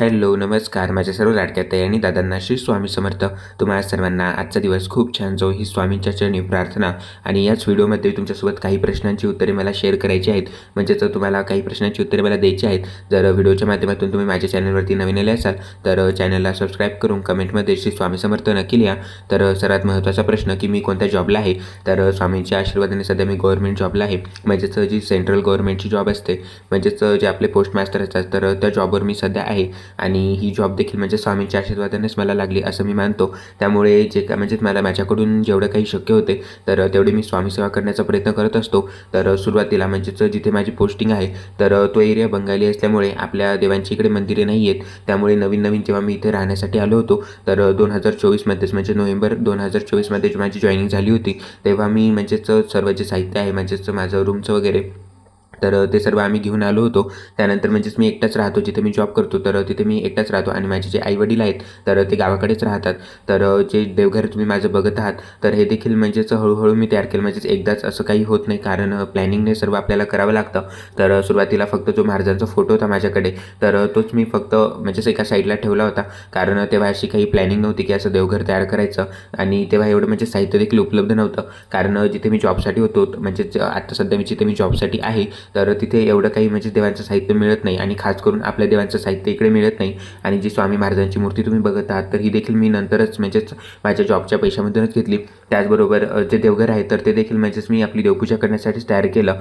Hello नमस्कार. माझ्या सर्व लाडक्या ताई आणि दादांना श्री स्वामी समर्थ. तुम्हाला सर्वांना आजचा दिवस खूप छान जाऊ ही स्वामींच्या चरणी प्रार्थना. आणि याच व्हिडिओमध्ये तुमच्यासोबत काही प्रश्नांची उत्तरे मला शेअर करायची आहेत. म्हणजेच तुम्हाला काही प्रश्नांची उत्तरे मला द्यायची आहेत जर व्हिडिओच्या माध्यमातून तुम्ही माझ्या चॅनलवरती नवीन आले असाल तर चॅनलला सबस्क्राईब करून कमेंटमध्ये श्री स्वामी समर्थ नक्की लिहा. तर सर्वात महत्त्वाचा प्रश्न की मी कोणत्या जॉबला आहे? तर स्वामींच्या आशीर्वादाने सध्या मी गव्हर्नमेंट जॉबला आहे. म्हणजेच जी सेंट्रल गव्हर्नमेंटची जॉब असते म्हणजेच जे आपले पोस्ट मास्टर असतात तर त्या जॉबवर मी सध्या आहे. आणि ही जॉब देखील म्हणजे स्वामींच्या आशीर्वादानेच मला लागली असं मी मानतो. त्यामुळे जे काय म्हणजे मला माझ्याकडून जेवढं काही शक्य होते तर तेवढे मी स्वामीसेवा करण्याचा प्रयत्न करत असतो. तर सुरुवातीला म्हणजेच जिथे माझी पोस्टिंग आहे तर तो एरिया बंगाली असल्यामुळे आपल्या देवांची इकडे मंदिरे नाही आहेत त्यामुळे नवीन नवीन जेव्हा मी इथे राहण्यासाठी आलो होतो तर दोन हजार चोवीसमध्येच म्हणजे नोव्हेंबर दोन हजार चोवीसमध्ये जी माझी जॉईनिंग झाली होती. तेव्हा मी म्हणजेच सर्व जे साहित्य आहे म्हणजेच माझं रूमचं वगैरे तर ते सर्व आम्ही घेऊन आलो होतो. त्यानंतर म्हणजेच मी एकटाच राहतो जिथे मी जॉब करतो तर तिथे मी एकटाच राहतो आणि माझे जे आईवडील आहेत तर ते गावाकडेच राहतात. तर जे देवघर तुम्ही माझं बघत आहात तर हे देखील म्हणजेच हळूहळू मी तयार केलं. म्हणजेच एकदाच असं काही होत नाही कारण प्लॅनिंगने सर्व आपल्याला करावं लागतं. तर सुरुवातीला फक्त जो महाराजांचा फोटो होता माझ्याकडे तर तोच मी फक्त म्हणजेच एका साईडला ठेवला होता. कारण तेव्हा अशी काही प्लॅनिंग नव्हती की असं देवघर तयार करायचं आणि तेव्हा एवढं म्हणजे साहित्य देखील उपलब्ध नव्हतं. कारण जिथे मी जॉबसाठी होतो म्हणजेच आता सध्या मी जिथे मी जॉबसाठी आहे तर तिथे एवढं काही म्हणजे देवांचं साहित्य मिळत नाही आणि खास करून आपल्या देवांचं साहित्य इकडे मिळत नाही. आणि जी स्वामी महाराजांची मूर्ती तुम्ही बघत आहात तर ही देखील मी नंतरच म्हणजेच माझ्या जॉबच्या पैशामधूनच घेतली. त्याचबरोबर जे देवघर आहे तर ते देखील म्हणजेच मी आपली देवपूजा करण्यासाठीच तयार केलं.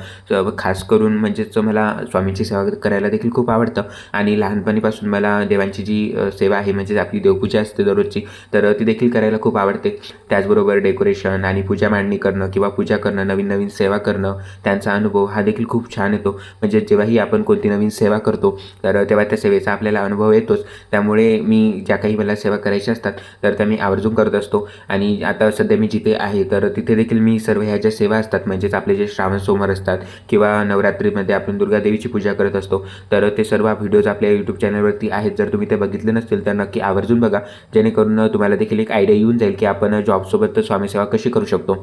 खास करून म्हणजेच मला स्वामींची सेवा करायला देखील खूप आवडतं. आणि लहानपणीपासून मला देवांची जी सेवा आहे म्हणजेच आपली देवपूजा असते दररोजची तर ती देखील करायला खूप आवडते. त्याचबरोबर डेकोरेशन आणि पूजा मांडणी करणं किंवा पूजा करणं नवीन नवीन सेवा करणं त्यांचा अनुभव हा देखील खूप छान येतो. म्हणजे जेव्हाही आपण कोणती नवीन सेवा करतो तर तेव्हा त्या सेवेचा आपल्याला अनुभव येतोच. त्यामुळे मी ज्या काही मला सेवा करायच्या असतात तर त्या मी आवर्जून करत असतो. आणि आता सध्या मी जिथे आहे तर तिथे देखील मी सर्व ह्या ज्या सेवा असतात म्हणजेच आपले जे श्रावण सोमवार असतात किंवा नवरात्रीमध्ये आपण दुर्गादेवीची पूजा करत असतो तर ते सर्व व्हिडिओज आपल्या यूट्यूब चॅनलवरती आहेत. जर तुम्ही ते बघितले नसतील तर नक्की आवर्जून बघा. जेणेकरून तुम्हाला देखील एक आयडिया येऊन जाईल की आपण जॉबसोबत स्वामीसेवा कशी करू शकतो.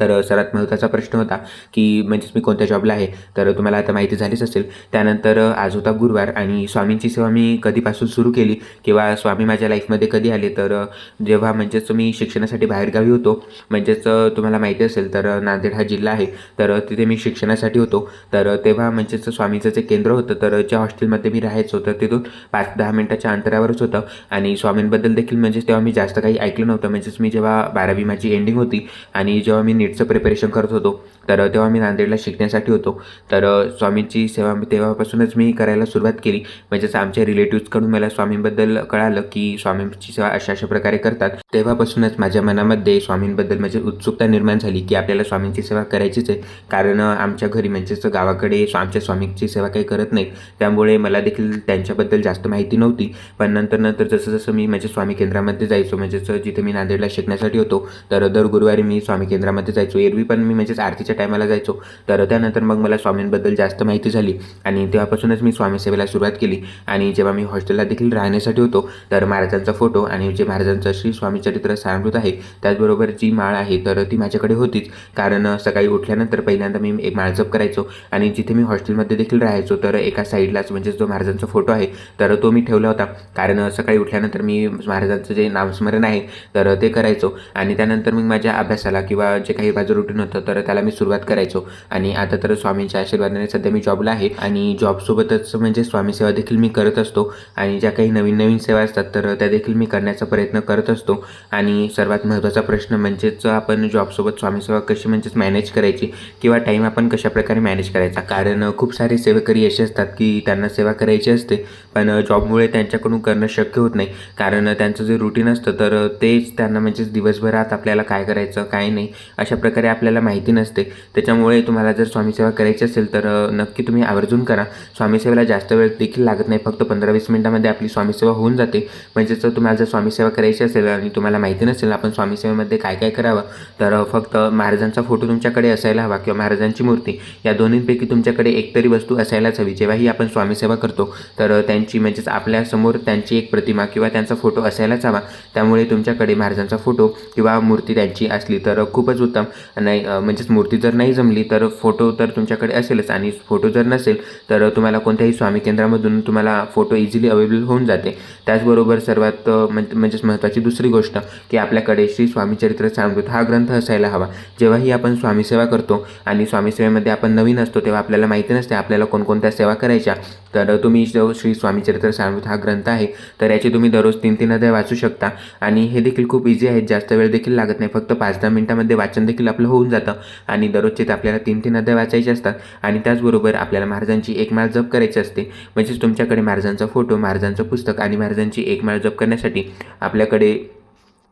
तर सर्वात महत्त्वाचा प्रश्न होता की म्हणजेच मी कोणत्या जॉबला आहे? तर तुम्हाला आता माहिती झालीच असेल. त्यानंतर आज होता गुरुवार आणि स्वामींची सेवा मी कधीपासून सुरू केली किंवा स्वामी माझ्या लाईफमध्ये कधी आले? तर जेव्हा म्हणजेच मी शिक्षणासाठी बाहेरगावी होतो म्हणजेच तुम्हाला माहिती असेल तर नांदेड हा जिल्हा आहे. तर तिथे मी शिक्षणासाठी होतो. तर तेव्हा म्हणजेच स्वामीचं जे केंद्र होतं. तर ज्या हॉस्टेलमध्ये मी राहायचो तर तिथून पाच दहा मिनटाच्या अंतरावरच होतं. आणि स्वामींबद्दल देखील म्हणजेच तेव्हा मी जास्त काही ऐकलं नव्हतं. म्हणजेच मी जेव्हा बारावी माझी एंडिंग होती आणि जेव्हा मी नीटचं प्रिपरेशन करत होतो. तर तेव्हा मी नांदेडला शिकण्यासाठी होतो. तर स्वामींची सेवा तेव्हापासूनच मी करायला सुरुवात केली. म्हणजेच आमच्या रिलेटिव्सकडून मला स्वामींबद्दल कळालं की स्वामींची सेवा अशा अशा प्रकारे करतात. तेव्हापासूनच माझ्या मनामध्ये स्वामींबद्दल म्हणजे उत्सुकता निर्माण झाली की आपल्याला स्वामींची सेवा करायचीच आहे. कारण आमच्या घरी म्हणजेच गावाकडे आमच्या स्वामींची सेवा काही करत नाहीत. त्यामुळे मला देखील त्यांच्याबद्दल जास्त माहिती नव्हती. पण नंतर नंतर जसं जसं मी माझ्या स्वामी केंद्रामध्ये जायचो म्हणजेच जिथे मी नांदेडला शिकण्यासाठी होतो तर दर गुरुवारी मी स्वामी केंद्रामध्ये जायचो. एरवी पण मी म्हणजेच आरतीच्या टायमाला जायचो. तर त्यानंतर मग मला स्वामींबद्दल जास्त माहिती झाली. आणि तेव्हापासूनच मी स्वामी सेवेला सुरुवात केली. आणि जेव्हा मी हॉस्टेलला देखील राहण्यासाठी होतो तर महाराजांचा फोटो आणि जे महाराजांचं श्री स्वामी चरित्र सारामृत आहे त्याचबरोबर जी माळ आहे तर ती माझ्याकडे होतीच. कारण सकाळी उठल्यानंतर पहिल्यांदा मी एक माळ जप करायचो. आणि जिथे मी हॉस्टेलमध्ये देखील राहायचो तर एका साईडलाच म्हणजेच जो महाराजांचा फोटो आहे तर तो मी ठेवला होता. कारण सकाळी उठल्यानंतर मी महाराजांचं जे नामस्मरण आहे तर ते करायचो. आणि त्यानंतर मग माझ्या अभ्यासाला किंवा जे काही माझं रुटीन होतं तर त्याला मी सुरुवात करायचो. आणि आता तर स्वामींच्या आशीर्वादाने सध्या मी जॉबला आहे. आणि जॉबसोबतच म्हणजे स्वामी सेवा देखील मी करत असतो. आणि ज्या काही नवीन नवीन सेवा असतात तर त्या देखील मी करण्याचा प्रयत्न करत असतो. आणि सर्वात महत्त्वाचा प्रश्न म्हणजेच आपण जॉबसोबत स्वामीसेवा कशी म्हणजेच मॅनेज करायची? किंवा टाईम आपण कशाप्रकारे मॅनेज करायचा? कारण खूप सारे सेवेकरी असे असतात की त्यांना सेवा करायची असते पण जॉबमुळे त्यांच्याकडून करणं शक्य होत नाही. कारण त्यांचं जे रुटीन असतं तर तेच त्यांना म्हणजेच दिवसभरात आपल्याला काय करायचं काय नाही अशा प्रकारे आपल्याला माहिती नसते. त्याच्यामुळे तुम्हाला जर स्वामीसेवा करायची असेल तर नक्की तुम्ही आवर्जून करा. स्वामीसेवेला जास्त वेळ देखील लागत नाही. फक्त पंधरा वीस मिनटामध्ये आपली स्वामीसेवा होऊन जाते. म्हणजेच जर तुम्हाला जर स्वामीसेवा करायची असेल आणि तुम्हाला माहिती नसेल आपण स्वामीसेवेमध्ये काय काय करावं? तर फक्त महाराजांचा फोटो तुमच्याकडे असायला हवा किंवा महाराजांची मूर्ती. या दोन्हींपैकी तुमच्याकडे एकतरी वस्तू असायलाच हवी. जेव्हाही आपण स्वामीसेवा करतो तर त्यांची म्हणजेच आपल्यासमोर त्यांची एक प्रतिमा किंवा त्यांचा फोटो असायलाच हवा. त्यामुळे तुमच्याकडे महाराजांचा फोटो किंवा मूर्ती त्यांची असली तर खूपच उत्तम नाही म्हणजेच मूर्ती जर नाही जमली तर फोटो तर तुमच्याकडे असेलच. आणि फोटो जर नसेल तर तुम्हाला कोणत्याही स्वामी केंद्रामधून तुम्हाला फोटो इझिली अवेलेबल होऊन जाते. त्याचबरोबर सर्वात म्हणजेच महत्त्वाची दुसरी गोष्ट की आपल्याकडे श्री स्वामी चरित्र सामृत हा ग्रंथ असायला हवा. जेव्हाही आपण स्वामी सेवा करतो आणि स्वामी सेवेमध्ये आपण नवीन असतो तेव्हा आपल्याला माहिती नसते आपल्याला कोणकोणत्या सेवा करायच्या. तर तुम्ही जो श्री स्वामी चरित्र सामृत हा ग्रंथ आहे तर याची तुम्ही दररोज तीन तीन अध्याय वाचू शकता. आणि हे देखील खूप इझी आहेत जास्त वेळ देखील लागत नाही. फक्त पाच दहा मिनिटामध्ये वाचन देखील आपलं होऊन जातं. आणि दररोजचे ते आपल्याला तीन तीन अध्याय वाचायचे असतात. आणि त्याचबरोबर आपल्याला महाराजांची एक माळ जप करायची असते. म्हणजेच तुमच्याकडे महाराजांचा फोटो महाराजांचं पुस्तक आणि महाराजांची एक माळ जप करण्यासाठी आपल्याकडे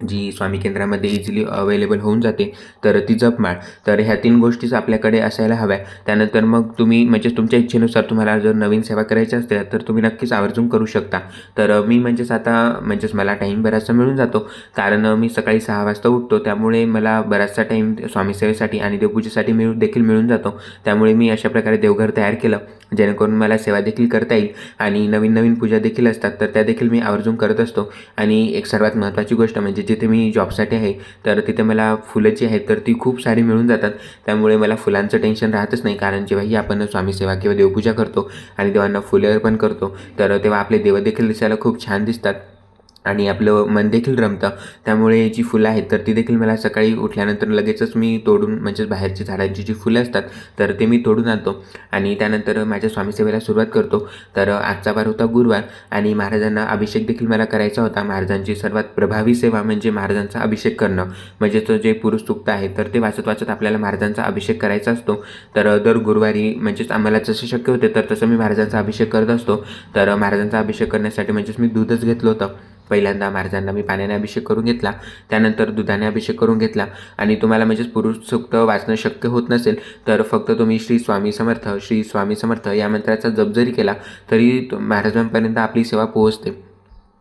जी स्वामी केंद्रामध्ये इझिली अवेलेबल होऊन जाते तर ती जपमाळ. तर ह्या तीन गोष्टीच आपल्याकडे असायला हव्या. त्यानंतर मग तुम्ही म्हणजे तुमच्या इच्छेनुसार तुम्हाला जर नवीन सेवा करायची असेल तर तुम्ही नक्कीच आवर्जून करू शकता. तर मी म्हणजेच आता म्हणजेच मला टाईम बराचसा मिळून जातो. कारण मी सकाळी सहा वाजता उठतो. त्यामुळे मला बराचसा टाईम स्वामीसेवेसाठी आणि देवपूजेसाठी मिळू देखील मिळून जातो. त्यामुळे मी अशा प्रकारे देवघर तयार केलं जेणेकरून मला सेवा देखील करता येईल. आणि नवीन नवीन पूजा देखील असतात तर त्या देखील मी आवर्जून करत असतो. आणि एक सर्वात महत्त्वाची गोष्ट म्हणजे जिथे मी जॉबसाठी आहे तर तिथे मला फुलं जी आहेत तर ती खूप सारी मिळून जातात. त्यामुळे मला फुलांचं टेन्शन राहतच नाही कारण जेव्हाही आपण स्वामी सेवा किंवा देवपूजा करतो आणि देवांना फुले अर्पण करतो तर तेव्हा आपले देवदेखील दिसायला खूप छान दिसतात. आणि आपलं मन देखील रमतं. त्यामुळे जी फुलं आहेत तर ती देखील मला सकाळी उठल्यानंतर लगेचच मी तोडून म्हणजेच बाहेरची झाडांची जी फुलं असतात तर ते मी तोडून आणतो. आणि त्यानंतर माझ्या स्वामीसेवेला सुरुवात करतो. तर आजचा वार होता गुरुवार आणि महाराजांना अभिषेक देखील मला करायचा होता. महाराजांची सर्वात प्रभावी सेवा म्हणजे महाराजांचा अभिषेक करणं. म्हणजेच जे पुरुष सुक्त आहे तर ते वाचत वाचत आपल्याला महाराजांचा अभिषेक करायचा असतो. तर दर गुरुवारी म्हणजेच आम्हाला जसे शक्य होते तर तसं मी महाराजांचा अभिषेक करत असतो. तर महाराजांचा अभिषेक करण्यासाठी म्हणजेच मी दूधच घेतलं होतं. पहिल्यांदा महाराजांना मी पाण्याने अभिषेक करून घेतला त्यानंतर दुधाने अभिषेक करून घेतला. आणि तुम्हाला म्हणजेच पुरुष सूक्त वाचणं शक्य होत नसेल तर फक्त तुम्ही श्री स्वामी समर्थ श्री स्वामी समर्थ या मंत्राचा जप जरी केला तरी महाराजांपर्यंत आपली सेवा पोहोचते.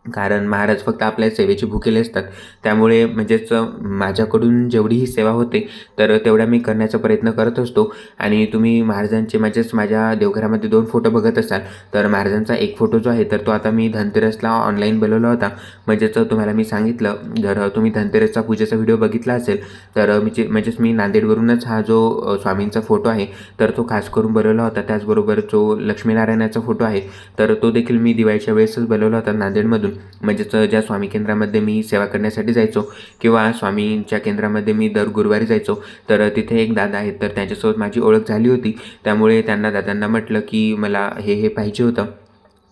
कारण महाराज फक्त आपल्या सेवेची भुकेले असतात. त्यामुळे म्हणजेच माझ्याकडून जेवढी ही सेवा होते तर तेवढ्या मी करण्याचा प्रयत्न करत असतो. आणि तुम्ही महाराजांचे म्हणजेच माझ्या देवघरामध्ये दोन फोटो बघत असाल तर महाराजांचा एक फोटो जो आहे तर तो आता मी धनतेरसला ऑनलाईन बनवला होता. म्हणजेच तुम्हाला मी सांगितलं जर तुम्ही धनतेरसचा पूजेचा व्हिडिओ बघितला असेल तर मी जे म्हणजेच मी नांदेडवरूनच हा जो स्वामींचा फोटो आहे तर तो खास करून बनवला होता. त्याचबरोबर जो लक्ष्मीनारायणाचा फोटो आहे तर तो देखील मी दिवाळीच्या वेळेसच बनवला होता नांदेडमधून. म्हणजेच ज्या स्वामी केंद्रामध्ये मी सेवा करण्यासाठी जायचो किंवा स्वामींच्या केंद्रामध्ये मी दर गुरुवारी जायचो तर तिथे एक दादा आहेत तर त्यांच्यासोबत माझी ओळख झाली होती. त्यामुळे त्यांना दादांना म्हटलं की मला हे हे पाहिजे होतं.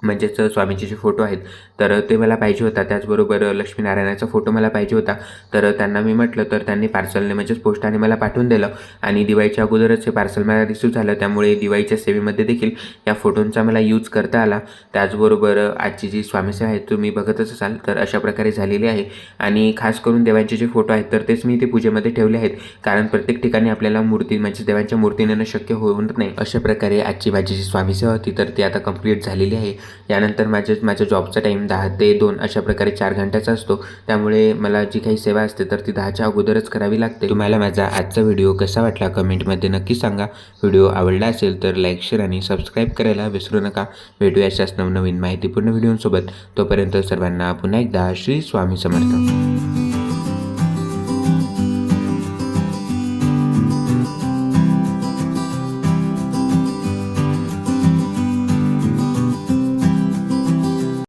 म्हणजेच स्वामींचे जे फोटो आहेत तर ते मला पाहिजे होता. त्याचबरोबर लक्ष्मीनारायणाचा फोटो मला पाहिजे होता. तर त्यांना मी म्हटलं तर त्यांनी पार्सलने म्हणजेच पोस्टाने मला पाठवून दिलं. आणि दिवाळीच्या अगोदरच हे पार्सल मला रिसीव झालं. त्यामुळे दिवाळीच्या सेवेमध्ये देखील या फोटोंचा मला यूज करता आला. त्याचबरोबर आजची जी स्वामीसेवा आहे तुम्ही बघतच असाल तर अशा प्रकारे झालेली आहे. आणि खास करून देवांचे जे फोटो आहेत तर तेच मी ते पूजेमध्ये ठेवले आहेत. कारण प्रत्येक ठिकाणी आपल्याला मूर्ती म्हणजे देवांच्या मूर्ती नेणं शक्य होत नाही. अशा प्रकारे आजची माझी जी स्वामीसेवा होती तर ती आता कंप्लीट झालेली आहे. यानंतर माझे माझ्या जॉबचा टाईम दहा ते दोन अशा प्रकारे चार घंट्याचा असतो. त्यामुळे मला जी काही सेवा असते तर ती दहाच्या अगोदरच करावी लागते. तुम्हाला माझा आजचा व्हिडिओ कसा वाटला कमेंटमध्ये नक्की सांगा. व्हिडिओ आवडला असेल तर लाईक शेअर आणि सबस्क्राईब करायला विसरू नका. भेटूया अशाच नवनवीन माहितीपूर्ण व्हिडिओसोबत. तोपर्यंत सर्वांना पुन्हा एकदा श्री स्वामी समर्थ.